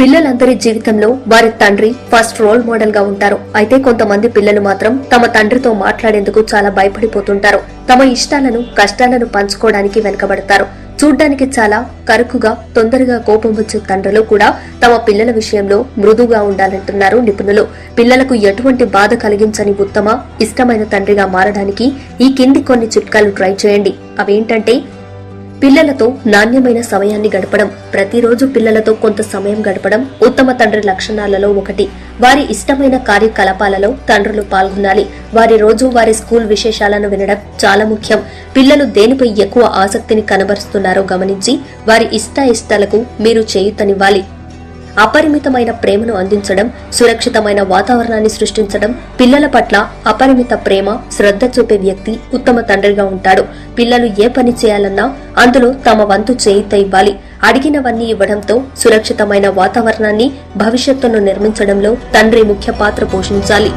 పిల్లలందరి జీవితంలో వారి తండ్రి ఫస్ట్ రోల్ మోడల్గా ఉంటారు. అయితే కొంతమంది పిల్లలు మాత్రం తమ తండ్రితో మాట్లాడేందుకు చాలా భయపడిపోతుంటారు. తమ ఇష్టాలను కష్టాలను పంచుకోవడానికి వెనకబడతారు. చూడ్డానికి చాలా కరుకుగా తొందరగా కోపం వచ్చే తండ్రులు కూడా తమ పిల్లల విషయంలో మృదుగా ఉండాలంటున్నారు నిపుణులు. పిల్లలకు ఎటువంటి బాధ కలిగించని ఉత్తమ ఇష్టమైన తండ్రిగా మారడానికి ఈ కింది కొన్ని చిట్కాలు ట్రై చేయండి. అవేంటంటే పిల్లలతో నాణ్యమైన సమయాన్ని గడపడం. ప్రతిరోజు పిల్లలతో కొంత సమయం గడపడం ఉత్తమ తండ్రి లక్షణాలలో ఒకటి. వారి ఇష్టమైన కార్యకలాపాలలో తండ్రులు పాల్గొనాలి. వారి రోజు వారి స్కూల్ విశేషాలను వినడం చాలా ముఖ్యం. పిల్లలు దేనిపై ఎక్కువ ఆసక్తిని కనబరుస్తున్నారో గమనించి వారి ఇష్ట ఇష్టాలకు మీరు చేయుతనివ్వాలి. అపరిమితమైన ప్రేమను అందించడం సురక్షితమైన వాతావరణాన్ని సృష్టించడం పిల్లల పట్ల అపరిమిత ప్రేమ శ్రద్ధ చూపే వ్యక్తి ఉత్తమ తండ్రిగా ఉంటాడు. పిల్లలు ఏ పని చేయాలన్నా అందులో తమ వంతు చేయిత ఇవ్వాలి. అడిగినవన్నీ ఇవ్వడంతో సురక్షితమైన వాతావరణాన్ని భవిష్యత్తును నిర్మించడంలో తండ్రి ముఖ్య పాత్ర పోషించాలి.